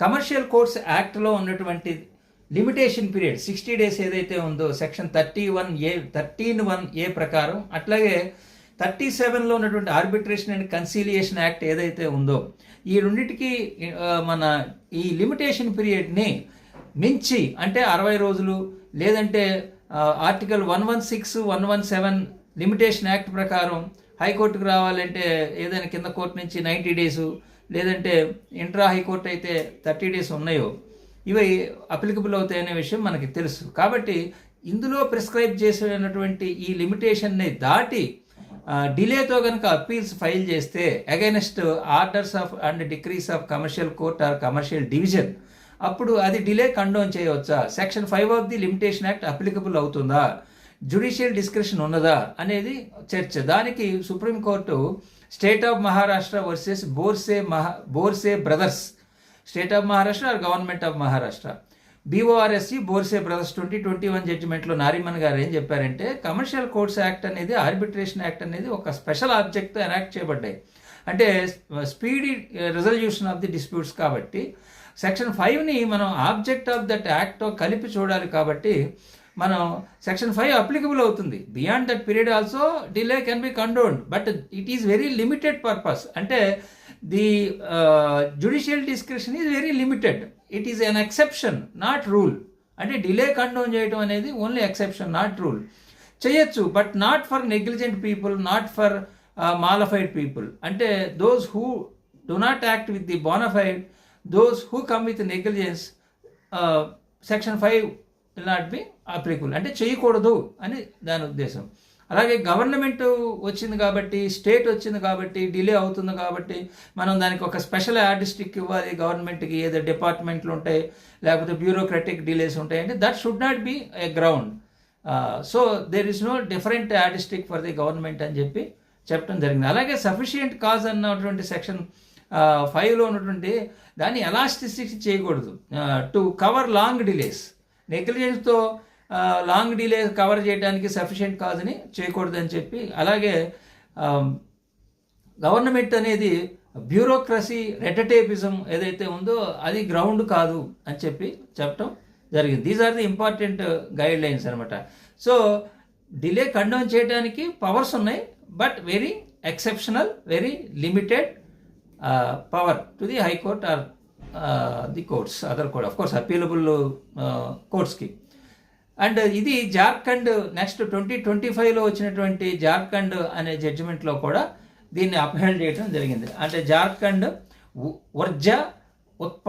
Commercial courts యాక్ట్లో ఉన్నటువంటి limitation period sixty days ఏదైతే ఉందో section thirty one A thirteen one A ప్రకారం అట్లాగే థర్టీ సెవెన్లో ఉన్నటువంటి ఆర్బిట్రేషన్ అండ్ కన్సీలియేషన్ యాక్ట్ ఏదైతే ఉందో ఈ రెండింటికి మన ఈ లిమిటేషన్ పీరియడ్ని మించి అంటే అరవై రోజులు లేదంటే article one one six one one seven limitation act ప్రకారం హైకోర్టుకు రావాలంటే ఏదైనా కింద కోర్టు నుంచి నైంటీ డేస్ లేదంటే ఇంట్రా హైకోర్టు అయితే థర్టీ డేస్ ఉన్నాయో ఇవి అప్లికబుల్ అవుతాయనే విషయం మనకి తెలుసు. కాబట్టి ఇందులో ప్రిస్క్రైబ్ చేసినటువంటి ఈ లిమిటేషన్ని దాటి డిలేతో కనుక అప్పీల్స్ ఫైల్ చేస్తే against orders of and decrees of commercial court or commercial division అప్పుడు అది డిలే కండోన్ చేయవచ్చా? Section five of the limitation act applicable అవుతుందా? జ్యుడిషియల్ డిస్క్రిప్షన్ ఉన్నదా అనేది చర్చ. దానికి supreme court state of Maharashtra versus Borse మహా Borse brothers state of Maharashtra or government of Maharashtra. బీఓఆర్ఎస్సి Borse brothers twenty twenty one జడ్జిమెంట్లో Nariman గారు ఏం చెప్పారంటే కమర్షియల్ కోర్ట్స్ యాక్ట్ అనేది ఆర్బిట్రేషన్ యాక్ట్ అనేది ఒక స్పెషల్ ఆబ్జెక్ట్తో ఎనాక్ట్ చేయబడ్డాయి. అంటే speedy resolution of the disputes కాబట్టి సెక్షన్ ఫైవ్ని మనం ఆబ్జెక్ట్ ఆఫ్ దట్ యాక్ట్తో కలిపి చూడాలి కాబట్టి మనం సెక్షన్ ఫైవ్ అప్లికబుల్ అవుతుంది. Beyond that period also delay can be condoned but it is very limited purpose అంటే the judicial discretion is very limited it is an exception not rule అంటే delay condone చేయడం అనేది only exception not rule చేయొచ్చు but not for negligent people not for mala fide people అంటే those who do not act with the bona fide those who come with negligence section five will not be applicable అంటే చేయకూడదు అని దాని ఉద్దేశం. అలాగే government వచ్చింది కాబట్టి state వచ్చింది కాబట్టి డిలే అవుతుంది కాబట్టి మనం దానికి ఒక స్పెషల్ ఆర్టిస్టిక్ ఇవ్వాలి గవర్నమెంట్కి ఏదో డిపార్ట్మెంట్లు ఉంటాయి లేకపోతే బ్యూరోక్రటిక్ డిలేస్ ఉంటాయి. అంటే that should not be a ground so there is no different artistic for the government అని చెప్పి చెప్పడం జరిగింది. అలాగే సఫిషియంట్ కాజ్ అన్నటువంటి సెక్షన్ ఫైవ్లో ఉన్నటువంటి దాన్ని ఎలాస్టిసిటీ చేయకూడదు. టు కవర్ లాంగ్ డిలేస్ నెగ్లిజెన్స్తో లాంగ్ డిలే కవర్ చేయడానికి సఫిషియెంట్ కాదని చేయకూడదని చెప్పి అలాగే గవర్నమెంట్ అనేది బ్యూరోక్రసీ రెటటేపిజం ఏదైతే ఉందో అది గ్రౌండ్ కాదు అని చెప్పి చెప్పటం జరిగింది. These are the important guidelines అనమాట సో డిలే కండోన్ చేయడానికి పవర్స్ ఉన్నాయి but very exceptional very limited power to the high court or the courts other court of course appealable కోర్ట్స్కి and ఇది జార్ఖండ్ నెక్స్ట్ ట్వంటీ ట్వంటీ ఫైవ్లో వచ్చినటువంటి జార్ఖండ్ అనే జడ్జిమెంట్లో కూడా దీన్ని upheld చేయడం జరిగింది. అంటే జార్ఖండ్ ఉ- ఉత్పా